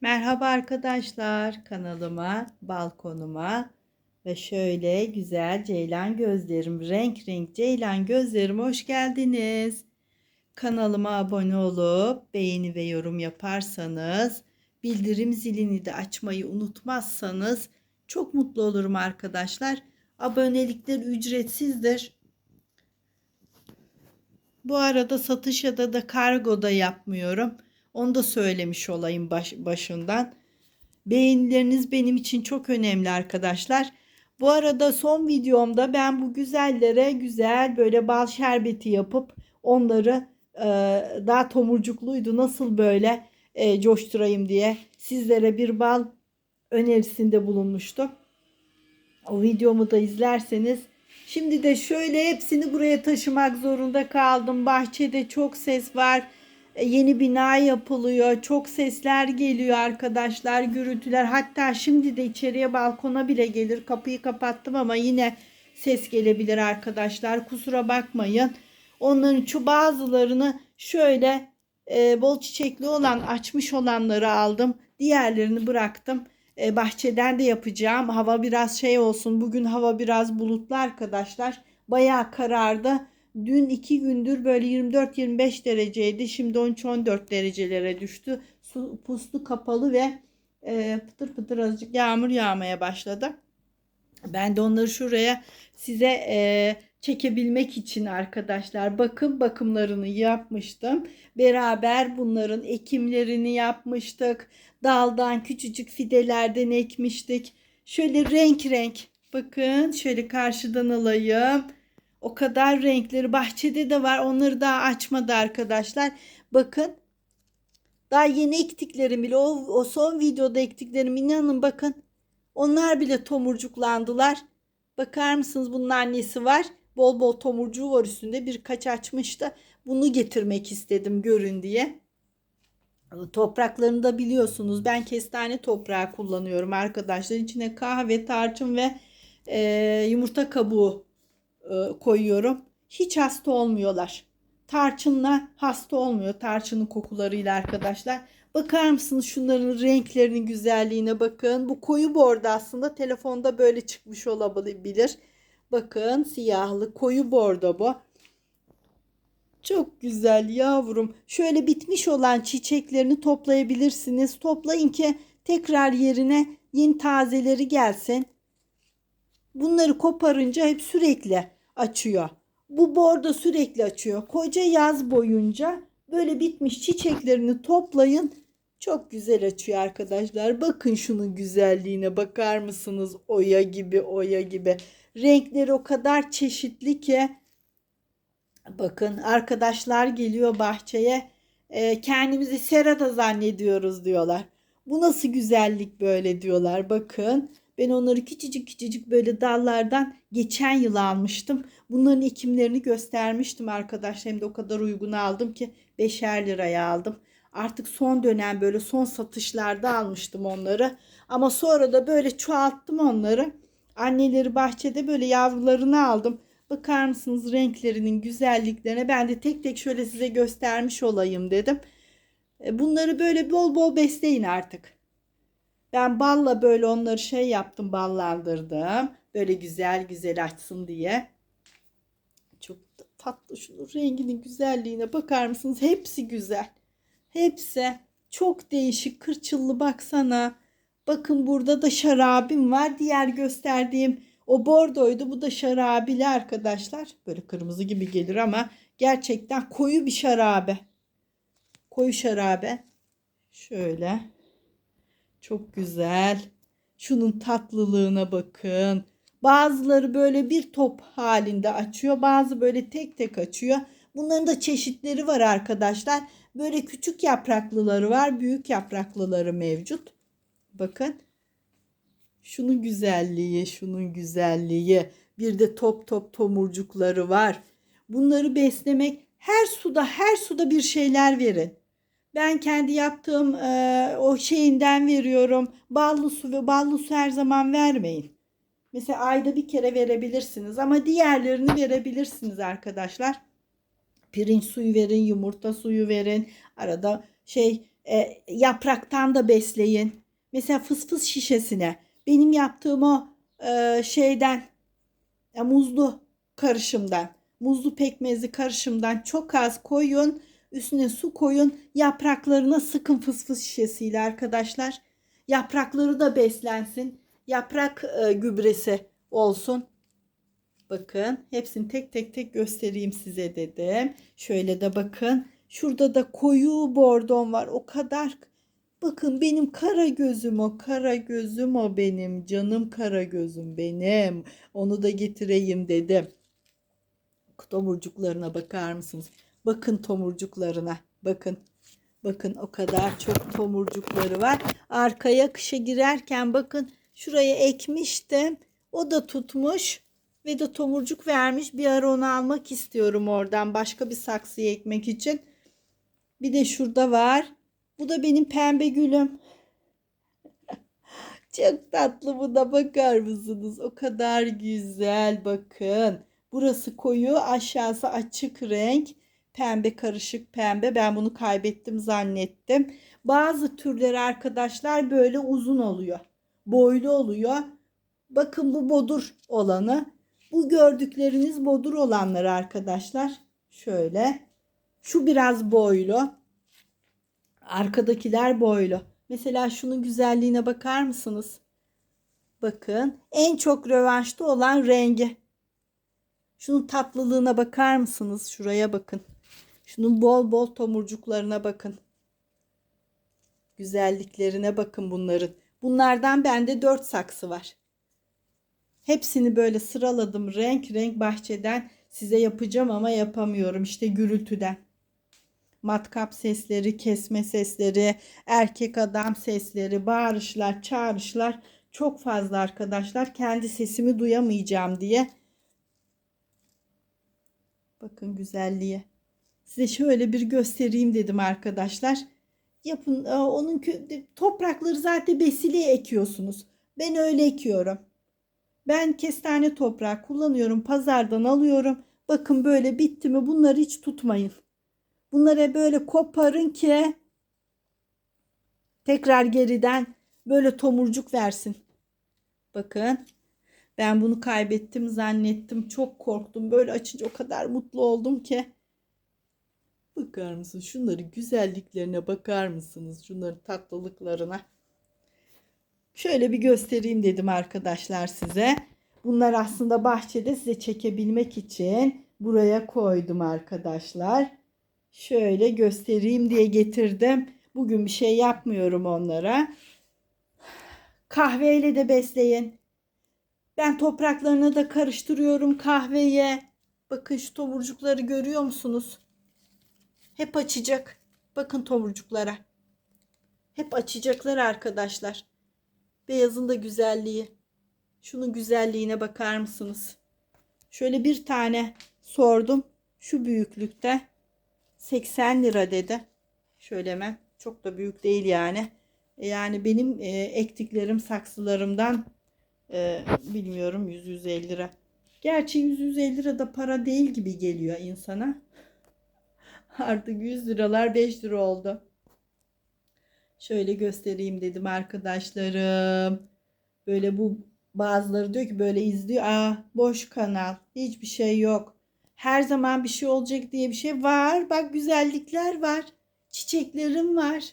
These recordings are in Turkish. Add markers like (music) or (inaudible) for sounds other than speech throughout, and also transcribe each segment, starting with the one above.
Merhaba arkadaşlar kanalıma, balkonuma ve şöyle güzel ceylan gözlerim, renk renk ceylan gözlerim hoş geldiniz. Kanalıma abone olup beğeni ve yorum yaparsanız, bildirim zilini de açmayı unutmazsanız çok mutlu olurum arkadaşlar. Abonelikler ücretsizdir. Bu arada satış ya da da kargo da yapmıyorum. Onu da söylemiş olayım baş, başından. Beğenileriniz benim için çok önemli arkadaşlar. Bu arada son videomda ben bu güzellere güzel böyle bal şerbeti yapıp onları e, daha tomurcukluydu nasıl böyle e, coşturayım diye sizlere bir bal önerisinde bulunmuştum. O videomu da izlerseniz Şimdi de şöyle hepsini buraya taşımak zorunda kaldım. Bahçede çok ses var. E, Yeni bina yapılıyor. Çok sesler geliyor arkadaşlar. Gürültüler. Hatta şimdi de içeriye balkona bile gelir. Kapıyı kapattım ama yine ses gelebilir arkadaşlar. Kusura bakmayın. Onların şu bazılarını şöyle e, bol çiçekli olan açmış olanları aldım. Diğerlerini bıraktım. E, bahçeden de yapacağım. Hava biraz şey olsun. Bugün hava biraz bulutlu arkadaşlar. Bayağı karardı. Dün iki gündür böyle 24-25 dereceydi. Şimdi 13-14 derecelere düştü. Su puslu kapalı ve e, pıtır pıtır azıcık yağmur yağmaya başladı. Ben de onları şuraya size e, çekebilmek için arkadaşlar bakım bakımlarını yapmıştım. Beraber bunların ekimlerini yapmıştık. Daldan küçücük fidelerden ekmiştik. Şöyle renk renk bakın şöyle karşıdan alayım. O kadar renkleri bahçede de var. Onları daha açmadı arkadaşlar. Bakın. Daha yeni ektiklerim bile o, o son videoda ektiklerim inanın bakın. Onlar bile tomurcuklandılar. Bakar mısınız bunun annesi var. Bol bol tomurcuğu var üstünde. Birkaç açmıştı. Bunu getirmek istedim görün diye. Topraklarını da biliyorsunuz. Ben kestane toprağı kullanıyorum arkadaşlar. İçine kahve, tarçın ve e, yumurta kabuğu koyuyorum. Hiç hasta olmuyorlar. Tarçınla hasta olmuyor. Tarçının kokularıyla arkadaşlar. Bakar mısınız şunların renklerinin güzelliğine bakın. Bu koyu bordo aslında telefonda böyle çıkmış olabilir. Bakın siyahlı koyu bordo bu. Çok güzel yavrum. Şöyle bitmiş olan çiçeklerini toplayabilirsiniz. Toplayın ki tekrar yerine yeni tazeleri gelsin. Bunları koparınca hep sürekli açıyor. Bu bordo sürekli açıyor. Koca yaz boyunca böyle bitmiş çiçeklerini toplayın. Çok güzel açıyor arkadaşlar. Bakın şunun güzelliğine bakar mısınız? Oya gibi oya gibi. Renkleri o kadar çeşitli ki. Bakın arkadaşlar geliyor bahçeye. E, kendimizi serada zannediyoruz diyorlar. Bu nasıl güzellik böyle diyorlar. Bakın ben onları küçücük küçücük böyle dallardan geçen yıl almıştım. Bunların ekimlerini göstermiştim arkadaşlar. Hem de o kadar uygun aldım ki 5'er liraya aldım. Artık son dönem böyle son satışlarda almıştım onları. Ama sonra da böyle çoğalttım onları. Anneleri bahçede böyle yavrularını aldım. Bakar mısınız renklerinin güzelliklerine? Ben de tek tek şöyle size göstermiş olayım dedim. E, bunları böyle bol bol besleyin artık. Ben balla böyle onları şey yaptım, ballandırdım. Böyle güzel güzel açsın diye. Çok tatlı şunun renginin güzelliğine bakar mısınız? Hepsi güzel. Hepsi çok değişik kırçıllı baksana. Bakın burada da şarabim var. Diğer gösterdiğim o bordoydu. Bu da şarabili arkadaşlar. Böyle kırmızı gibi gelir ama gerçekten koyu bir şarabe. Koyu şarabe. Şöyle. Çok güzel. Şunun tatlılığına bakın. Bazıları böyle bir top halinde açıyor. Bazı böyle tek tek açıyor. Bunların da çeşitleri var arkadaşlar. Böyle küçük yapraklıları var. Büyük yapraklıları mevcut. Bakın. Şunun güzelliği, şunun güzelliği. Bir de top top tomurcukları var. Bunları beslemek her suda her suda bir şeyler verin. Ben kendi yaptığım e, o şeyinden veriyorum. Ballı su ve ballı su her zaman vermeyin. Mesela ayda bir kere verebilirsiniz ama diğerlerini verebilirsiniz arkadaşlar. Pirinç suyu verin, yumurta suyu verin. Arada şey E, yapraktan da besleyin. Mesela fıs fıs şişesine benim yaptığım o e, şeyden ya muzlu karışımdan, muzlu pekmezli karışımdan çok az koyun. Üstüne su koyun. Yapraklarına sıkın fıs fıs şişesiyle arkadaşlar. Yaprakları da beslensin. Yaprak e, gübresi olsun. Bakın hepsini tek tek tek göstereyim size dedim. Şöyle de bakın. Şurada da koyu bordon var. O kadar Bakın benim kara gözüm o, kara gözüm o benim, canım kara gözüm benim. Onu da getireyim dedim. Tomurcuklarına bakar mısınız? Bakın tomurcuklarına, bakın. Bakın o kadar çok tomurcukları var. Arkaya kışa girerken bakın şuraya ekmiştim. O da tutmuş ve de tomurcuk vermiş. Bir ara onu almak istiyorum oradan başka bir saksıya ekmek için. Bir de şurada var. Bu da benim pembe gülüm. (laughs) Çok tatlı bu da bakar mısınız? O kadar güzel bakın. Burası koyu aşağısı açık renk. Pembe karışık pembe. Ben bunu kaybettim zannettim. Bazı türler arkadaşlar böyle uzun oluyor. Boylu oluyor. Bakın bu bodur olanı. Bu gördükleriniz bodur olanları arkadaşlar. Şöyle. Şu biraz boylu. Arkadakiler boylu. Mesela şunun güzelliğine bakar mısınız? Bakın en çok rövanşta olan rengi. Şunun tatlılığına bakar mısınız? Şuraya bakın. Şunun bol bol tomurcuklarına bakın. Güzelliklerine bakın bunların. Bunlardan bende 4 saksı var. Hepsini böyle sıraladım renk renk bahçeden size yapacağım ama yapamıyorum işte gürültüden matkap sesleri, kesme sesleri, erkek adam sesleri, bağırışlar, çağrışlar çok fazla arkadaşlar. Kendi sesimi duyamayacağım diye. Bakın güzelliğe. Size şöyle bir göstereyim dedim arkadaşlar. Yapın e, onun toprakları zaten besiliğe ekiyorsunuz. Ben öyle ekiyorum. Ben kestane toprağı kullanıyorum. Pazardan alıyorum. Bakın böyle bitti mi bunları hiç tutmayın. Bunları böyle koparın ki tekrar geriden böyle tomurcuk versin. Bakın ben bunu kaybettim zannettim. Çok korktum. Böyle açınca o kadar mutlu oldum ki. Bakar mısınız? Şunların güzelliklerine bakar mısınız? Şunların tatlılıklarına. Şöyle bir göstereyim dedim arkadaşlar size. Bunlar aslında bahçede size çekebilmek için buraya koydum arkadaşlar şöyle göstereyim diye getirdim. Bugün bir şey yapmıyorum onlara. Kahveyle de besleyin. Ben topraklarına da karıştırıyorum kahveye. Bakın şu tomurcukları görüyor musunuz? Hep açacak. Bakın tomurcuklara. Hep açacaklar arkadaşlar. Beyazın da güzelliği. Şunun güzelliğine bakar mısınız? Şöyle bir tane sordum. Şu büyüklükte. 80 lira dedi. Şöyle hemen çok da büyük değil yani. E, yani benim e, ektiklerim saksılarımdan e, bilmiyorum 100-150 lira. Gerçi 100-150 lira da para değil gibi geliyor insana. (laughs) Artık 100 liralar 5 lira oldu. Şöyle göstereyim dedim arkadaşlarım. Böyle bu bazıları diyor ki böyle izliyor. Aa boş kanal. Hiçbir şey yok her zaman bir şey olacak diye bir şey var. Bak güzellikler var. Çiçeklerim var.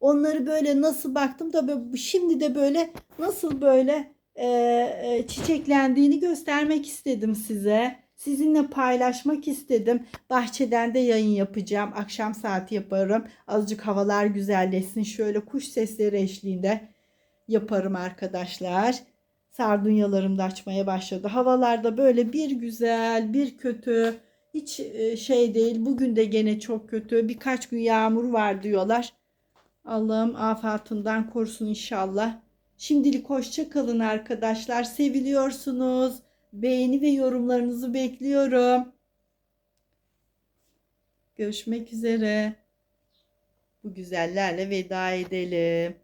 Onları böyle nasıl baktım da şimdi de böyle nasıl böyle e, çiçeklendiğini göstermek istedim size. Sizinle paylaşmak istedim. Bahçeden de yayın yapacağım. Akşam saati yaparım. Azıcık havalar güzelleşsin. Şöyle kuş sesleri eşliğinde yaparım arkadaşlar sardunyalarım da açmaya başladı. Havalarda böyle bir güzel bir kötü hiç e, şey değil. Bugün de gene çok kötü. Birkaç gün yağmur var diyorlar. Allah'ım afatından korusun inşallah. Şimdilik hoşça kalın arkadaşlar. Seviliyorsunuz. Beğeni ve yorumlarınızı bekliyorum. Görüşmek üzere. Bu güzellerle veda edelim.